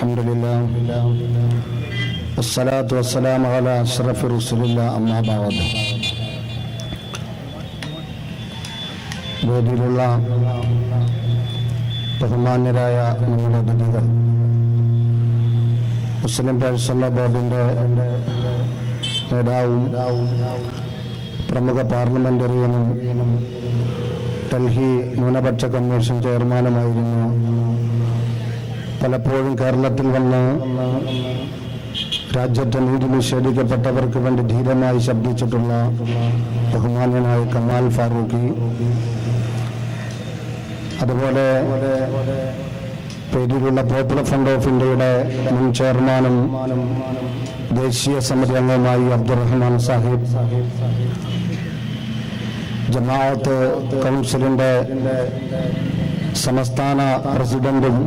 الحمد لله والصلاة والسلام على أشرف رسول الله أما بعد വേദിയിലുള്ള ബഹുമാന്യരായ നമ്മുടെ അതിഥികൾ മുസ്ലിം പേഴ്സണൽ ബോർഡിൻ്റെ നേതാവും പ്രമുഖ പാർലമെന്ററിയനും ഡൽഹി ന്യൂനപക്ഷ കമ്മീഷൻ ചെയർമാനുമായിരുന്നു പലപ്പോഴും കേരളത്തിൽ വന്ന് രാജ്യത്തെ നീതി നിഷേധിക്കപ്പെട്ടവർക്ക് വേണ്ടി ധീരമായി ശബ്ദിച്ചിട്ടുള്ള ബഹുമാന്യനായ കമാൽ ഫാറൂഖി. അതുപോലെ പേരിലുള്ള പോപ്പുലർ ഫ്രണ്ട് ഓഫ് ഇന്ത്യയുടെ മുൻ ചെയർമാനും ദേശീയ സമിതി അംഗവുമായി അബ്ദുറഹ്മാൻ സാഹിബ്. ജമാഅത്ത് കൗൺസിലിന്റെ സംസ്ഥാന പ്രസിഡന്റും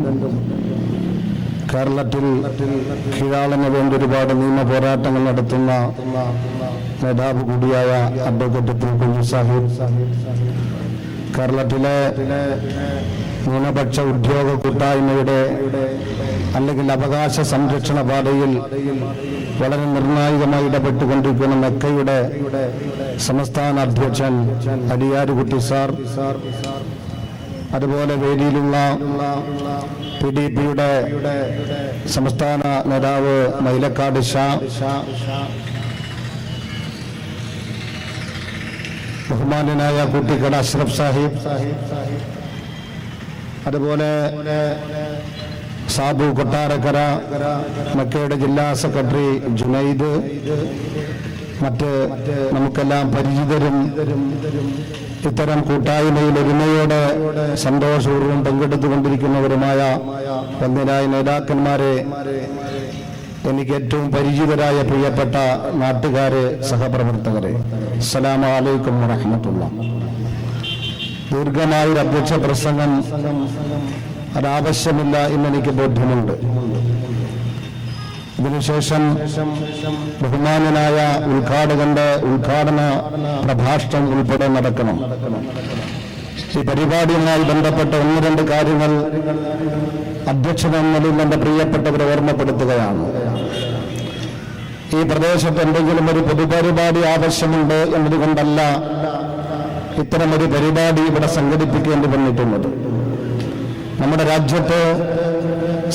കേരളത്തിൽ കീഴാളന് വേണ്ടി ഒരുപാട് നിയമ പോരാട്ടങ്ങൾ നടത്തുന്ന നേതാവ് കൂടിയായ അഡ്വക്കേറ്റ് പി കുഞ്ഞു സാഹിബ്. കേരളത്തിലെ ന്യൂനപക്ഷ ഉദ്യോഗ കൂട്ടായ്മയുടെ അല്ലെങ്കിൽ അവകാശ സംരക്ഷണ പാതയിൽ വളരെ നിർണായകമായി ഇടപെട്ടുകൊണ്ടിരിക്കുന്ന മെക്കയുടെ സംസ്ഥാന അധ്യക്ഷൻ അടിയാരുകുട്ടി സാർ. അതുപോലെ വേദിയിലുള്ള പി ഡി പിയുടെ സംസ്ഥാന നേതാവ് മൈലക്കാട് ഷാ. ബഹുമാന്യനായ കുട്ടിക്കട അഷ്റഫ് സാഹിബ്. അതുപോലെ സാബു കൊട്ടാരക്കര മക്കയുടെ ജില്ലാ സെക്രട്ടറി ജുനൈദ്. മറ്റ് നമുക്കെല്ലാം പരിചിതരും ഇത്തരം കൂട്ടായ്മയിൽ ഒരുമയോടെ സന്തോഷപൂർവം പങ്കെടുത്തുകൊണ്ടിരിക്കുന്നവരുമായ വന്യരായ നേതാക്കന്മാരെ എനിക്ക് ഏറ്റവും പരിചിതരായ പ്രിയപ്പെട്ട നാട്ടുകാരെ സഹപ്രവർത്തകരെ. അസ്സലാമു അലൈക്കും വറഹമത്തുള്ള. ദീർഘമായൊരു അധ്യക്ഷ പ്രസംഗം അതാവശ്യമില്ല എന്നെനിക്ക് ബോധ്യമുണ്ട്. ഇതിനുശേഷം ബഹുമാനനായ ഉദ്ഘാടകന്റെ ഉദ്ഘാടന പ്രഭാഷണം ഉൾപ്പെടെ നടക്കണം. ഈ പരിപാടിയുമായി ബന്ധപ്പെട്ട ഒന്ന് രണ്ട് കാര്യങ്ങൾ അധ്യക്ഷത എന്നതിൽ എന്റെ പ്രിയപ്പെട്ടവരെ ഓർമ്മപ്പെടുത്തുകയാണ്. ഈ പ്രദേശത്ത് എന്തെങ്കിലും ഒരു പൊതുപരിപാടി ആവശ്യമുണ്ട് എന്നതുകൊണ്ടല്ല ഇത്തരമൊരു പരിപാടി ഇവിടെ സംഘടിപ്പിക്കേണ്ടി വന്നിട്ടുള്ളത്. നമ്മുടെ രാജ്യത്ത്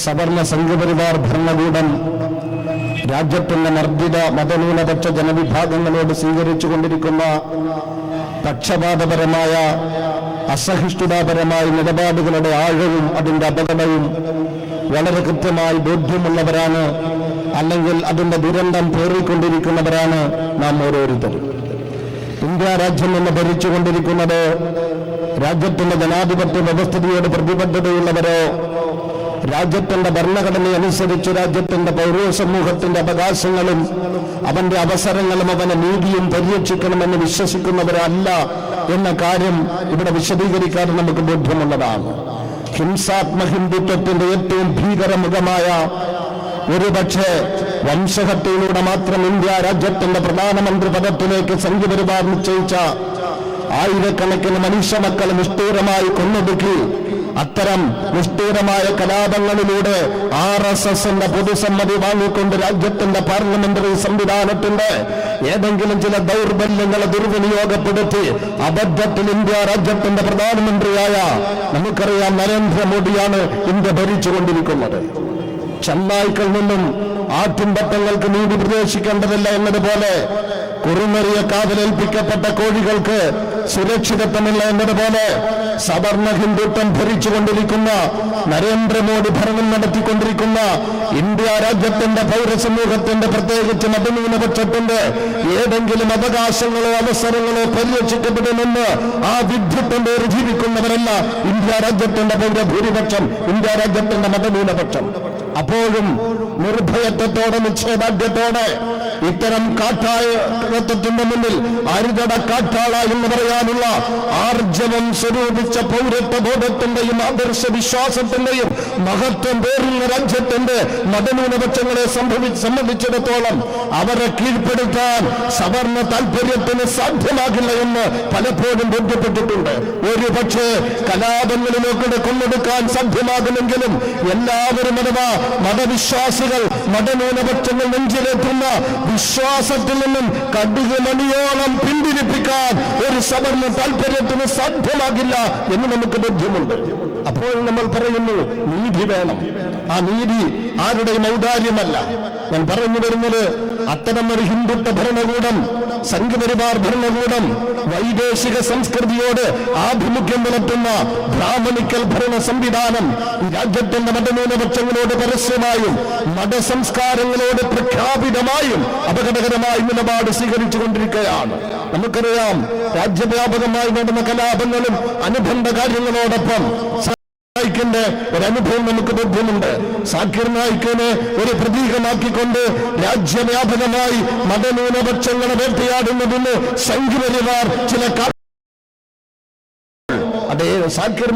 സവർണ സംഘപരിവാർ ഭരണകൂടം രാജ്യത്തിന്റെ മർദ്ദിത മതന്യൂനപക്ഷ ജനവിഭാഗങ്ങളോട് സ്വീകരിച്ചു കൊണ്ടിരിക്കുന്ന പക്ഷപാതപരമായ അസഹിഷ്ണുതാപരമായ നിലപാടുകളുടെ ആഴവും അതിന്റെ അപകടവും വളരെ കൃത്യമായി ബോധ്യമുള്ളവരാണ് അല്ലെങ്കിൽ അതിന്റെ ദുരന്തം പേറിക്കൊണ്ടിരിക്കുന്നവരാണ് നാം ഓരോരുത്തരും. ഇന്ത്യ രാജ്യം എന്ന് ഭരിച്ചുകൊണ്ടിരിക്കുന്നത് രാജ്യത്തിന്റെ ജനാധിപത്യ വ്യവസ്ഥിതിയോട് പ്രതിബദ്ധതയുള്ളവരോ രാജ്യത്തിന്റെ ഭരണഘടന അനുസരിച്ച് രാജ്യത്തിന്റെ പൗരവ സമൂഹത്തിന്റെ അവകാശങ്ങളും അവന്റെ അവസരങ്ങളും അവനെ നീതിയും പരിരക്ഷിക്കണമെന്ന് വിശ്വസിക്കുന്നവരല്ല എന്ന കാര്യം ഇവിടെ വിശദീകരിക്കാൻ നമുക്ക് ബോധ്യമുള്ളതാണ്. ഹിംസാത്മ ഹിന്ദുത്വത്തിന്റെ ഏറ്റവും ഭീകരമുഖമായ ഒരുപക്ഷെ വംശഹത്യയിലൂടെ മാത്രം ഇന്ത്യ രാജ്യത്തിന്റെ പ്രധാനമന്ത്രി പദത്തിലേക്ക് സംഘപരിവാർ നിശ്ചയിച്ച ആയിരക്കണക്കിന് മനുഷ്യമക്കൾ നിഷ്ഠൂരമായി കൊന്നൊടുക്കി അത്തരം നിഷ്ഠൂരമായ കലാപങ്ങളിലൂടെ ആർ എസ് എസിന്റെ പൊതുസമ്മതി വാങ്ങിക്കൊണ്ട് രാജ്യത്തിന്റെ പാർലമെന്ററി സംവിധാനത്തിന്റെ ഏതെങ്കിലും ചില ദൗർബല്യങ്ങളെ ദുർവിനിയോഗപ്പെടുത്തി അബദ്ധത്തിൽ ഇന്ത്യ രാജ്യത്തിന്റെ പ്രധാനമന്ത്രിയായ നമുക്കറിയാം നരേന്ദ്രമോദിയാണ് ഇന്ത്യ ഭരിച്ചുകൊണ്ടിരിക്കുന്നത്. ചെന്നായ്ക്കൾ നിന്നും ആട്ടിൻപറ്റങ്ങൾക്ക് നീതി പ്രതീക്ഷിക്കേണ്ടതില്ല എന്നതുപോലെ കുറുനറിയ കാതലേൽപ്പിക്കപ്പെട്ട കോഴികൾക്ക് സുരക്ഷിതത്വമില്ല എന്നതുപോലെ സവർണ ഹിന്ദുത്വം ഭരിച്ചുകൊണ്ടിരിക്കുന്ന നരേന്ദ്രമോദി ഭരണം നടത്തിക്കൊണ്ടിരിക്കുന്ന ഇന്ത്യ രാജ്യത്തിന്റെ പൗരസമൂഹത്തിന്റെ പ്രത്യേകിച്ച് മതന്യൂനപക്ഷത്തിന്റെ ഏതെങ്കിലും അവകാശങ്ങളോ അവസരങ്ങളോ പരിരക്ഷിക്കപ്പെടുമെന്ന് ആ വിദ്യുത്വം ജീവിക്കുന്നവരല്ല ഇന്ത്യ രാജ്യത്തിന്റെ പൗരഭൂരിപക്ഷം ഇന്ത്യ രാജ്യത്തിന്റെ മതന്യൂനപക്ഷം. അപ്പോഴും നിർഭയത്വത്തോടെ നിക്ഷേപാദ്യത്തോടെ ഇത്തരം കാട്ടായ കാട്ടായത്വത്തിന്റെ മുന്നിൽ അരുതട കാട്ടാള എന്ന് പറയാനുള്ള ആർജവം സ്വരൂപിച്ച പൗരത്വ ബോധത്തിന്റെയും ആദർശ വിശ്വാസത്തിന്റെയും മഹത്വം പേറുന്ന രാജ്യത്തിന്റെ മതന്യൂനപക്ഷങ്ങളെ സംബന്ധിച്ചിടത്തോളം അവരെ കീഴ്പ്പെടുത്താൻ സവർണ താല്പര്യത്തിന് സാധ്യമാകില്ല എന്ന് പലപ്പോഴും ബോധ്യപ്പെട്ടിട്ടുണ്ട്. ഒരു പക്ഷേ കലാപങ്ങളിലൊക്കെ കൊന്നെടുക്കാൻ സാധ്യമാകുമെങ്കിലും എല്ലാവരും അഥവാ മതവിശ്വാസികൾ മതന്യൂനപക്ഷങ്ങൾ നെഞ്ചിലെത്തുന്ന വിശ്വാസത്തിൽ നിന്നും കടുക് മണിയോളം പിന്തിരിപ്പിക്കാൻ ഒരു സവർണ താല്പര്യത്തിന് സാധ്യമാകില്ല എന്ന് നമുക്ക് ബോധ്യമുണ്ട്. അപ്പോൾ നമ്മൾ പറയുന്നു നീതി വേണം. ആ നീതി ആരുടെയും ഔദാര്യമല്ല. ഞാൻ പറഞ്ഞു വരുന്നത് അത്തരം ഒരു ഹിന്ദുത്വ ഭരണകൂടം സംഘപരിവാർ ഭരണകൂടം വൈദേശിക സംസ്കൃതിയോട് ആഭിമുഖ്യം പുലർത്തുന്ന ബ്രാഹ്മണിക്കൽ ഭരണ സംവിധാനം രാജ്യത്തിന്റെ മതന്യൂനപക്ഷങ്ങളോട് പരസ്യമായും മതസംസ്കാരങ്ങളോട് പ്രഖ്യാപിതമായും അപകടകരമായി നിലപാട് സ്വീകരിച്ചുകൊണ്ടിരിക്കുകയാണ്. നമുക്കറിയാം രാജ്യവ്യാപകമായി നടന്ന കലാപങ്ങളും അനുബന്ധ കാര്യങ്ങളോടൊപ്പം നായിക്കിന്റെ അനുഭവം നമുക്ക് ബോധ്യമുണ്ട്. സാക്കിർ നായിക്കനെ ഒരു പ്രതീകമാക്കിക്കൊണ്ട് രാജ്യവ്യാപകമായി മതന്യൂനപക്ഷങ്ങളെ വേട്ടയാടുന്നതിന് സംഘപരിവാർ ചില അതേ സാക്കിർ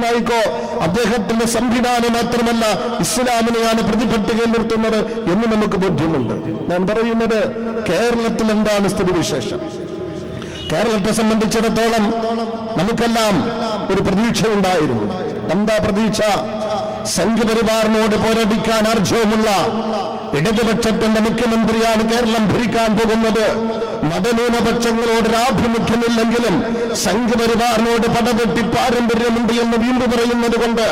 അദ്ദേഹത്തിന്റെ സംവിധാനം മാത്രമല്ല ഇസ്ലാമിനെയാണ് പ്രതിപട്ടികയിൽ നിർത്തുന്നത് എന്ന് നമുക്ക് ബോധ്യമുണ്ട്. ഞാൻ പറയുന്നത് കേരളത്തിൽ എന്താണ് സ്ഥിതിവിശേഷം? കേരളത്തെ സംബന്ധിച്ചിടത്തോളം നമുക്കെല്ലാം ഒരു പ്രതീക്ഷ ഉണ്ടായിരുന്നു എന്താ പ്രതീക്ഷ? സംഘപരിവാറിനോട് പോരടിക്കാൻ ആർജവമുള്ള ഇടതുപക്ഷത്തിന്റെ മുഖ്യമന്ത്രിയാണ് കേരളം ഭരിക്കാൻ പോകുന്നത്. മതന്യൂനപക്ഷങ്ങളോട് ആഭിമുഖ്യമില്ലെങ്കിലും സംഘപരിവാറിനോട് പടപെട്ടി പാരമ്പര്യമുണ്ട് എന്ന് വീണ്ടും പറയുന്നത് കൊണ്ട്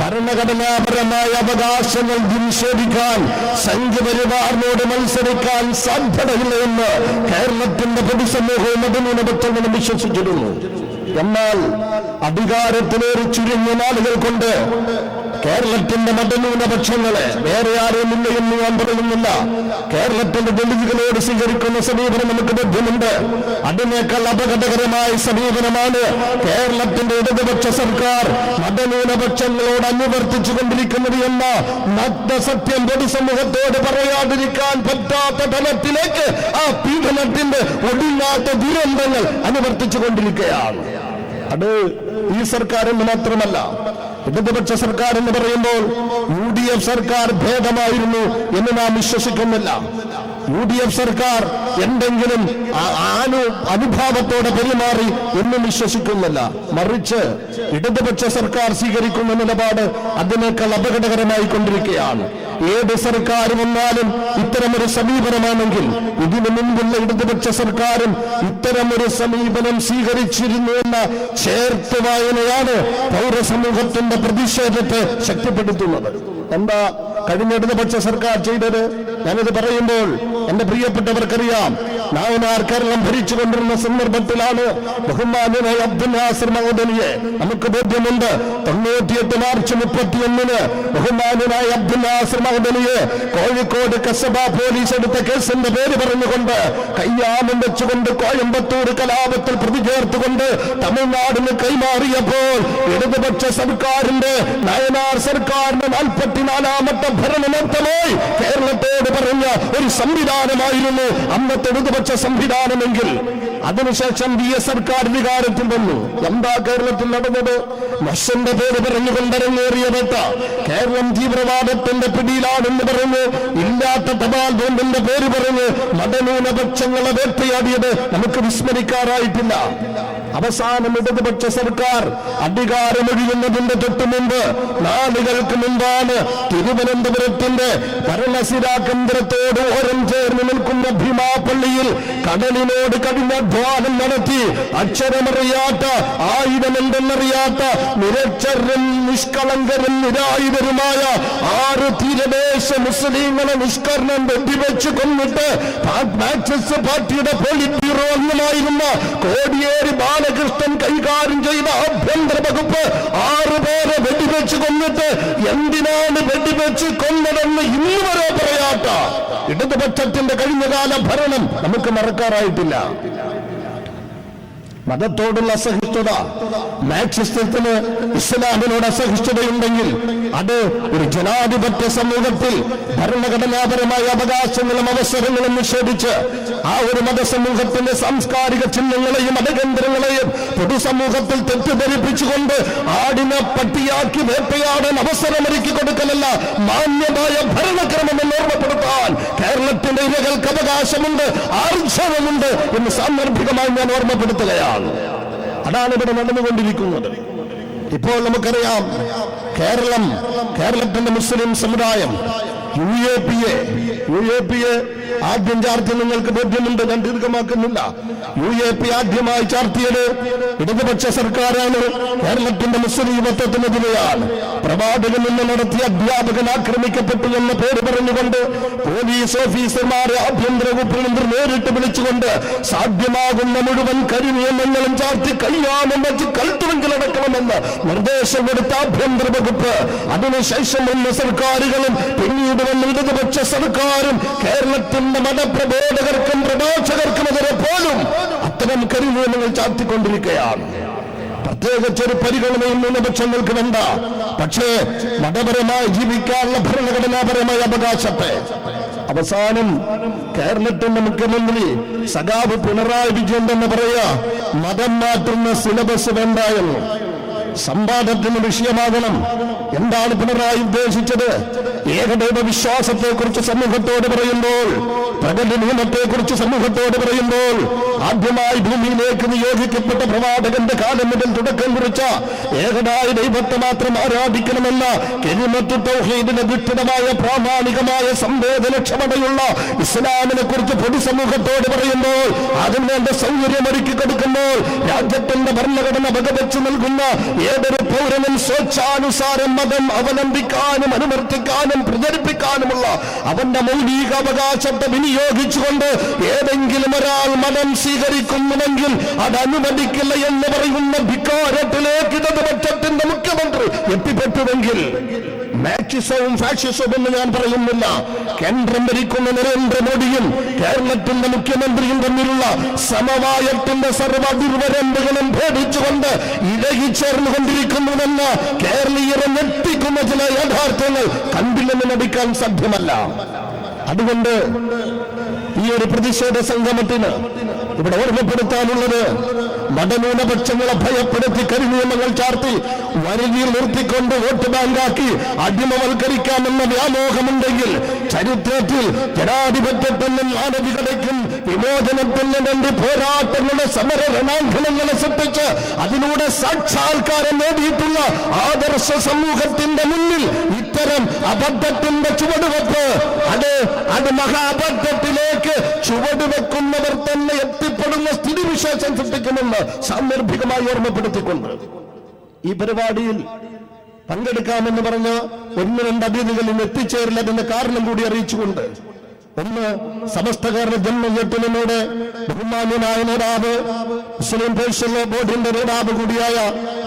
ഭരണഘടനാപരമായ അവകാശങ്ങൾ നിഷേധിക്കാൻ സംഘപരിവാറിനോട് മത്സരിക്കാൻ സാധ്യതയില്ല എന്ന് കേരളത്തിന്റെ പൊതുസമൂഹവും മതന്യൂനപക്ഷങ്ങളും വിശ്വസിച്ചിരുന്നു. എന്നാൽ അധികാരത്തിലേറി ചുരുങ്ങിയ നാളുകൾ കൊണ്ട് കേരളത്തിന്റെ മതന്യൂനപക്ഷങ്ങളെ വേറെ ആരെയും എന്ന് ഞാൻ പറയുന്നില്ല. കേരളത്തിന്റെ ദളിതുകളോട് സ്വീകരിക്കുന്ന സമീപനം നമുക്ക് ലഭ്യമുണ്ട്. അതിനേക്കാൾ അപകടകരമായ സമീപനമാണ് കേരളത്തിന്റെ ഇടതുപക്ഷ സർക്കാർ മതന്യൂനപക്ഷങ്ങളോട് അനുവർത്തിച്ചു കൊണ്ടിരിക്കുന്നത് എന്ന നഗ്നസത്യം പൊതുസമൂഹത്തോട് പറയാതിരിക്കാൻ പറ്റാത്ത തലത്തിലേക്ക് ആ പീഡനത്തിന്റെ ഒടുങ്ങാത്ത ദുരന്തങ്ങൾ അനുവർത്തിച്ചു കൊണ്ടിരിക്കുകയാണ് അത് ഈ സർക്കാർ എന്ന് മാത്രമല്ല ഇടതുപക്ഷ സർക്കാർ എന്ന് പറയുമ്പോൾ യു ഡി എഫ് സർക്കാർ ഭേദമായിരുന്നു എന്ന് നാം വിശ്വസിക്കുന്നില്ല. യു ഡി എഫ് സർക്കാർ എന്തെങ്കിലും ആനു അനുഭാവത്തോടെ പെരുമാറി എന്നും വിശ്വസിക്കുന്നില്ല. മറിച്ച് ഇടതുപക്ഷ സർക്കാർ സ്വീകരിക്കുന്ന നിലപാട് അതിനേക്കാൾ അപകടകരമായി കൊണ്ടിരിക്കുകയാണ് ഏത് സർക്കാർ വന്നാലും ഇത്തരമൊരു സമീപനമാണെങ്കിൽ ഇതിനു മുൻപുള്ള ഇടതുപക്ഷ സർക്കാരും ഇത്തരമൊരു സമീപനം സ്വീകരിച്ചിരുന്നു എന്ന ചേർത്ത് വായനയാണ് പൗരസമൂഹത്തിന്റെ പ്രതിഷേധത്തെ ശക്തിപ്പെടുത്തുന്നത്. എന്താ കഴിഞ്ഞ ഇടതുപക്ഷ സർക്കാർ ചെയ്തത്? ഞാനിത് പറയുമ്പോൾ എന്റെ പ്രിയപ്പെട്ടവർക്കറിയാം. നായനാർ കേരളം ഭരിച്ചുകൊണ്ടിരുന്ന സന്ദർഭത്തിലാണ് ബഹുമാനായ അബ്ദുൽ നാസർ മഹോദനിയെ നമുക്ക് ബോധ്യമുണ്ട് തൊണ്ണൂറ്റിയെട്ട് മാർച്ച് മുപ്പത്തിയൊന്നിന് ബഹുമാനായ അബ്ദുൽ നാസർ മഹോദനിയെ കോഴിക്കോട് കസബ പോലീസ് എടുത്ത കേസിന്റെ പേര് പറഞ്ഞുകൊണ്ട് കയ്യാമം വെച്ചുകൊണ്ട് കോയമ്പത്തൂർ കലാപത്തിൽ പ്രതി ചേർത്തുകൊണ്ട് തമിഴ്നാടിന് കൈമാറിയപ്പോൾ ഇടതുപക്ഷ സർക്കാരിന്റെ നയനാർ സർക്കാരിന്റെ നാൽപ്പത്തിനാലാമത്തെ ഭരണനേട്ടമായി കേരളത്തോട് പറഞ്ഞ ഒരു സംവിധാനമായിരുന്നു അന്നത്തെ ഇടതുപക്ഷ സംവിധാനമെങ്കിൽ അതിനുശേഷം വി എസ് സർക്കാർ അധികാരത്തിൽ വന്നു. എന്താ കേരളത്തിൽ നടന്നത്? മഷന്റെ പേര് പറഞ്ഞുകൊണ്ട് കേരളം തീവ്രവാദത്തിന്റെ പിടിയിലാണെന്ന് പറഞ്ഞ് ഇല്ലാത്ത തപാൽ ബോംബിന്റെ പേര് പറഞ്ഞ് മതന്യൂനപക്ഷങ്ങളെ വേട്ടയാടിയത് നമുക്ക് വിസ്മരിക്കാറായിട്ടില്ല. അവസാനം ഇടതുപക്ഷ സർക്കാർ അധികാരമൊഴിയുന്നതിന്റെ തൊട്ടു മുമ്പ് നാളുകൾക്ക് മുമ്പാണ് തിരുവനന്തപുരത്തിന്റെ ഭരണസിരാ കേന്ദ്രത്തോട് ഓരം ചേർന്ന് നിൽക്കുന്ന ഭീമാപ്പള്ളിയിൽ കടലിനോട് കഠിന അധ്വാനം നടത്തി അക്ഷരമറിയാത്ത ആയുധം എന്തെന്നറിയാത്ത നിരക്ഷരും നിഷ്കളങ്കരും നിരായുധരുമായ ആറ് തീരദേശ മുസ്ലിങ്ങളെ നിഷ്കരണം വെടിവെച്ച് കൊന്നിട്ട് പാർട്ടിയുടെ പോളിറ്റ് ബ്യൂറോ അംഗമായിരുന്ന കോടിയേരി ബാലകൃഷ്ണൻ കൈകാര്യം ചെയ്ത ആഭ്യന്തര വകുപ്പ് ആറുപേരെ വെടിവെച്ച് കൊന്നിട്ട് എന്തിനാണ് വെടിവെച്ച് കൊന്നതെന്ന് ഇന്ന് വരെ പറയാത്ത ഇടതുപക്ഷത്തിന്റെ കഴിഞ്ഞകാല ഭരണം നമുക്ക് മറക്കാറായിട്ടില്ല. മതത്തോടുള്ള അസഹിഷ്ണുത മാക്സിസ്റ്റത്തിന് ഇസ്ലാമിനോട് അസഹിഷ്ണുതയുണ്ടെങ്കിൽ അത് ഒരു ജനാധിപത്യ സമൂഹത്തിൽ ഭരണഘടനാപരമായ അവകാശങ്ങളും അവസരങ്ങളും നിഷേധിച്ച് ആ ഒരു മതസമൂഹത്തിന്റെ സാംസ്കാരിക ചിഹ്നങ്ങളെയും മതകേന്ദ്രങ്ങളെയും പൊതുസമൂഹത്തിൽ തെറ്റിദ്ധരിപ്പിച്ചുകൊണ്ട് ആടിനെ പട്ടിയാക്കി വേട്ടയാടാൻ അവസരമൊരുക്കി കൊടുക്കലല്ല മാന്യമായ ഭരണക്രമം എന്ന് ഇരകൾക്ക് അവകാശമുണ്ട് ആർജവമുണ്ട് എന്ന് സാന്ദർഭികമായി ഞാൻ ഓർമ്മപ്പെടുത്തുകയാണ്. അതാണ് ഇവിടെ നടന്നുകൊണ്ടിരിക്കുന്നത്. ഇപ്പോൾ നമുക്കറിയാം കേരളം കേരളത്തിന്റെ മുസ്ലിം സമുദായം U A P A U A P A ആദ്യം ചാർത്തി നിങ്ങൾക്ക് ബോധ്യമുണ്ട് ഞാൻ ദീർഘമാക്കുന്നില്ല. യു എ പി ആദ്യമായി ചാർത്തിയത് ഇടതുപക്ഷ സർക്കാരാണ്. കേരളത്തിന്റെ മുസ്ലിം യുവത്വത്തിനെതിരെയാണ്. പ്രവാചകൻ നിന്ന് നടത്തിയ അധ്യാപകൻ ആക്രമിക്കപ്പെട്ടു എന്ന പേര് പറഞ്ഞുകൊണ്ട് പോലീസ് ഓഫീസർമാരെ ആഭ്യന്തര വകുപ്പിൽ നിന്ന് നേരിട്ട് വിളിച്ചുകൊണ്ട് സാധ്യമാകുന്ന മുഴുവൻ കരിനിയമങ്ങളും ചാർത്തി കയ്യാമം വെച്ച് കൽത്തുവെങ്കിലടക്കണമെന്ന് നിർദ്ദേശം കൊടുത്ത ആഭ്യന്തര വകുപ്പ്. അതിനുശേഷം വന്ന സർക്കാരുകളും പിന്നീട് വന്ന ഇടതുപക്ഷ സർക്കാരും കേരളത്തിന്റെ മതപ്രബോധകർക്കും പ്രഭാഷകർക്കും പ്രഭാഷകർക്കുമെതിരെ പോലും അത്തരം കരിനിയമങ്ങൾ ചാർത്തിക്കൊണ്ടിരിക്കുകയാണ് പ്രത്യേകിച്ച് ഒരു പരിഗണനയും ന്യൂനപക്ഷങ്ങൾക്ക് വേണ്ട. പക്ഷേ മതപരമായി ജീവിക്കാനുള്ള ഭരണഘടനാപരമായ അവകാശത്തെ അവസാനം കേരളത്തിന്റെ മുഖ്യമന്ത്രി സഖാവ് പിണറായി വിജയൻ തന്നെ പറയാ മതം മാറ്റുന്ന സിലബസ് വേണ്ട എന്ന്. സംവാദത്തിന് വിഷയമാകണം. എന്താണ് പിണറായി ഉദ്ദേശിച്ചത്? ഏകദൈവ വിശ്വാസത്തെക്കുറിച്ച് സമൂഹത്തോട് പറയുമ്പോൾ പ്രകൃതി നിയമത്തെക്കുറിച്ച് സമൂഹത്തോട് പറയുമ്പോൾ ആദ്യമായി ഭൂമിയിലേക്ക് നിയോഗിക്കപ്പെട്ട പ്രവാചകന്റെ കാലം മുതൽ തുടക്കം കുറിച്ച ഏകനായ ദൈവത്തെ മാത്രം ആരാധിക്കണമെന്ന കെരിമത്തു തൗഹീദിന് അധിഷ്ഠിതമായ പ്രാമാണികമായ സംവേദനക്ഷമതയുള്ള ഇസ്ലാമിനെ കുറിച്ച് പൊതുസമൂഹത്തോട് പറയുമ്പോൾ അതിന് വേണ്ട സൗകര്യം ഒരുക്കി കൊടുക്കുമ്പോൾ രാജ്യത്തിന്റെ ഭരണഘടന വകവെച്ച് നൽകുന്ന ഏതൊരു പൗരനും സ്വേച്ഛാനുസാരം മതം അവലംബിക്കാനും അനുവർത്തിക്കാനും പ്രചരിപ്പിക്കാനുമുള്ള അവന്റെ മൗലിക അവകാശത്തെ വിനിയോഗിച്ചുകൊണ്ട് ഏതെങ്കിലും ഒരാൾ മതം സ്വീകരിക്കുന്നുവെങ്കിൽ അത് അനുവദിക്കില്ല എന്ന് പറയുന്ന ധിക്കാരത്തിലേക്ക് ഇടതുപക്ഷത്തിന്റെ മുഖ്യമന്ത്രി എത്തിപ്പെട്ടുവെങ്കിൽ മാക്സിസവും ഫാഷിസവും എന്ന് ഞാൻ പറയുന്നില്ല. കേന്ദ്രം ഭരിക്കുന്ന നരേന്ദ്രമോദിയും കേരളത്തിന്റെ മുഖ്യമന്ത്രിയും തമ്മിലുള്ള സമവായത്തിന്റെ സർവതിർവരമ്പുകളും ഭേദിച്ചുകൊണ്ട് ഇടകി ചേർന്നുകൊണ്ടിരിക്കുന്നുവെന്ന് കേരളീയരെ ഞെട്ടിക്കുന്ന ചില യാഥാർത്ഥ്യങ്ങൾ കണ്ടില്ലെന്ന് നടിക്കാൻ സാധ്യമല്ല. അതുകൊണ്ട് ഈ ഒരു പ്രതിഷേധ സംഗമത്തിന് ഇവിടെ ഓർമ്മപ്പെടുത്താനുള്ളത് മതന്യൂനപക്ഷങ്ങളെ ഭയപ്പെടുത്തി കരിനിയമങ്ങൾ ചാർത്തി വരികിൽ നിർത്തിക്കൊണ്ട് വോട്ട് ബാങ്കാക്കി അടിമവൽക്കരിക്കാമെന്ന വ്യാമോഹമുണ്ടെങ്കിൽ ചരിത്രത്തിൽ ജനാധിപത്യത്തിനും മാനവികതയ്ക്കും വിമോചനത്തിനും വേണ്ടി പോരാട്ടങ്ങളുടെ സമര രണാങ്കണങ്ങളെ സൃഷ്ടിച്ച് അതിലൂടെ സാക്ഷാത്കാരം നേടിയിട്ടുള്ള ആദർശ സമൂഹത്തിന്റെ മുന്നിൽ ഇത്തരം അബദ്ധത്തിന്റെ ചുവടുവെപ്പ്. അത് അത് മഹാബദ്ധത്തിലേക്ക് ചുവടുവെക്കുന്നവർ തന്നെ എത്തിപ്പെടുന്ന സ്ഥിതിവിശേഷം സൃഷ്ടിക്കുമെന്ന് സാന്ദർഭികമായി ഓർമ്മപ്പെടുത്തിക്കൊണ്ട്. ഈ പരിപാടിയിൽ പങ്കെടുക്കാമെന്ന് പറഞ്ഞ് ഒന്ന് രണ്ട് അതിഥികളിൽ എത്തിച്ചേരില്ല അതിന്റെ കാരണം കൂടി അറിയിച്ചുകൊണ്ട് ഒന്ന് സമസ്ത കേരള ജന്മയത്തിനോട് ബഹുമാന്യനായ നേതാവ് മുസ്ലിം പേഴ്സണൽ ബോർഡിന്റെ നേതാവ് കൂടിയായ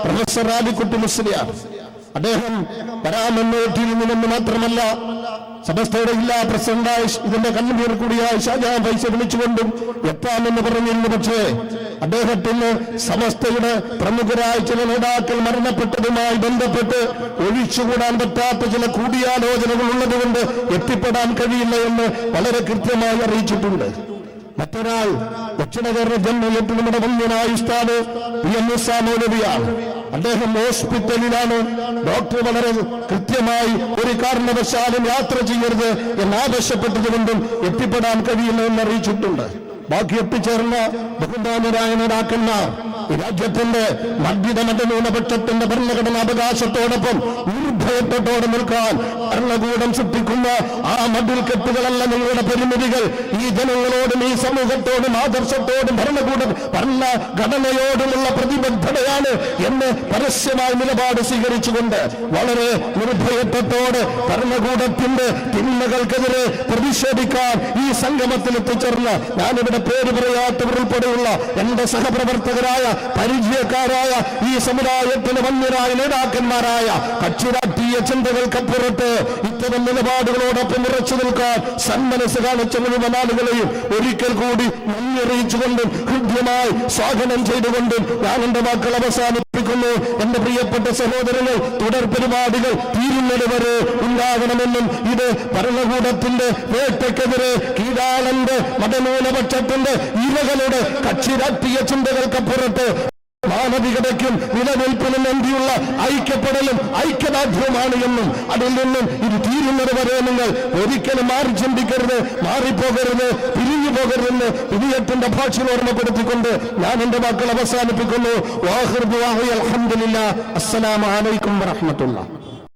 പ്രൊഫസർ റാബിക്കുട്ടി മുസ്ലിയാർ. അദ്ദേഹം വരാമെന്നോട്ടിൽ നിന്നെന്ന് മാത്രമല്ല സമസ്തയുടെ ജില്ലാ പ്രസിഡന്റായ ഇതിന്റെ കണ്ണുപേർ കൂടിയായ ഷാജാൻ പൈസ വിളിച്ചുകൊണ്ടും എത്താമെന്ന് പറഞ്ഞിരുന്നു. പക്ഷേ അദ്ദേഹത്തിന് സമസ്തയുടെ പ്രമുഖരായ ചില നേതാക്കൾ മരണപ്പെട്ടതുമായി ബന്ധപ്പെട്ട് ഒഴിച്ചുകൂടാൻ പറ്റാത്ത ചില കൂടിയാലോചനകൾ ഉള്ളതുകൊണ്ട് എത്തിപ്പെടാൻ കഴിയില്ല എന്ന് വളരെ കൃത്യമായി അറിയിച്ചിട്ടുണ്ട്. മറ്റൊരാൾ ദക്ഷിണ കേരള ജന്മയത്തിൽ നമ്മുടെ വന്യനായ ഉസ്താദ് പി എം അദ്ദേഹം ഹോസ്പിറ്റലിലാണ്. ഡോക്ടർ വളരെ കൃത്യമായി ഒരു കാരണവശാലും യാത്ര ചെയ്യരുത് എന്നാവശ്യപ്പെട്ടതുകൊണ്ടും എത്തിപ്പെടാൻ കഴിയില്ല എന്ന് അറിയിച്ചിട്ടുണ്ട്. ബാക്കി എത്തിച്ചേർന്ന ബഹുമാനരായ നേതാക്കന്മാർ രാജ്യത്തിന്റെ മത ന്യൂനപക്ഷത്തിന്റെ ഭരണഘടനാ അവകാശത്തോടൊപ്പം നിർഭയത്തോടെ നിൽക്കാൻ ഭരണകൂടം സൃഷ്ടിക്കുന്ന ആ മതിൽ കെട്ടുകളല്ല നിങ്ങളുടെ പരിമിതികൾ. ഈ ജനങ്ങളോടും ഈ സമൂഹത്തോടും ആദർശത്തോടും ഭരണകൂടം ഭരണഘടനയോടുമുള്ള പ്രതിബദ്ധതയാണ് എന്ന് പരസ്യമായ നിലപാട് സ്വീകരിച്ചുകൊണ്ട് വളരെ നിർഭയത്വത്തോട് ഭരണകൂടത്തിന്റെ തിന്മകൾക്കെതിരെ പ്രതിഷേധിക്കാൻ ഈ സംഗമത്തിൽ എത്തിച്ചേർന്ന ഞാനിവിടെ പേര് പറയാത്തവർ ഉൾപ്പെടെയുള്ള എന്റെ സഹപ്രവർത്തകരായ പരിചയക്കാരായ ഈ സമുദായത്തിന് വന്യരായ നേതാക്കന്മാരായ കക്ഷി രാഷ്ട്രീയ ചിന്തകൾക്കപ്പുറത്ത് ഇത്തരം നിലപാടുകളോടൊപ്പം ഉറച്ചു നിൽക്കാൻ സന്മനസ് കാണിച്ച മുഴുവൻ ആളുകളെയും ഒരിക്കൽ കൂടി നന്ദി അറിയിച്ചുകൊണ്ടും ഹൃദ്യമായി സ്വാഗതം ചെയ്തുകൊണ്ടും ഞാൻ എന്റെ വാക്കുകൾ അവസാനിപ്പിക്കുന്നു. എന്റെ പ്രിയപ്പെട്ട സഹോദരങ്ങൾ തുടർ പരിപാടികൾ തീരുന്നത് വരെ ഉണ്ടാകണമെന്നും ഇത് ഭരണകൂടത്തിന്റെ വേട്ടയ്ക്കെതിരെ കീഴാളന്റെ മതന്യൂനപക്ഷത്തിന്റെ ഇരകളുടെ കക്ഷി രാഷ്ട്രീയ ചിന്തകൾക്കപ്പുറത്ത് മാനവികതയ്ക്കും നിലനിൽപ്പിനും വേണ്ടിയുള്ള ഐക്യപ്പെടലും ഐക്യദാർഢ്യവുമാണ് എന്നും അതിൽ നിന്നും ഇത് തീരുന്നത് വരെ നിങ്ങൾ ഒരിക്കലും മാറി ചിന്തിക്കരുത് മാറിപ്പോകരുത് പിരിഞ്ഞു പോകരുതെന്ന് പുതിയത്തിന്റെ ഭാഷയിൽ ഓർമ്മപ്പെടുത്തിക്കൊണ്ട് ഞാൻ എന്റെ വാക്കുകൾ അവസാനിപ്പിക്കുന്നു. വാഹൃദ് വാഹി അലഹമില്ല അസ്സലാമു അലൈക്കും വറഹ്മത്തുള്ളാഹി.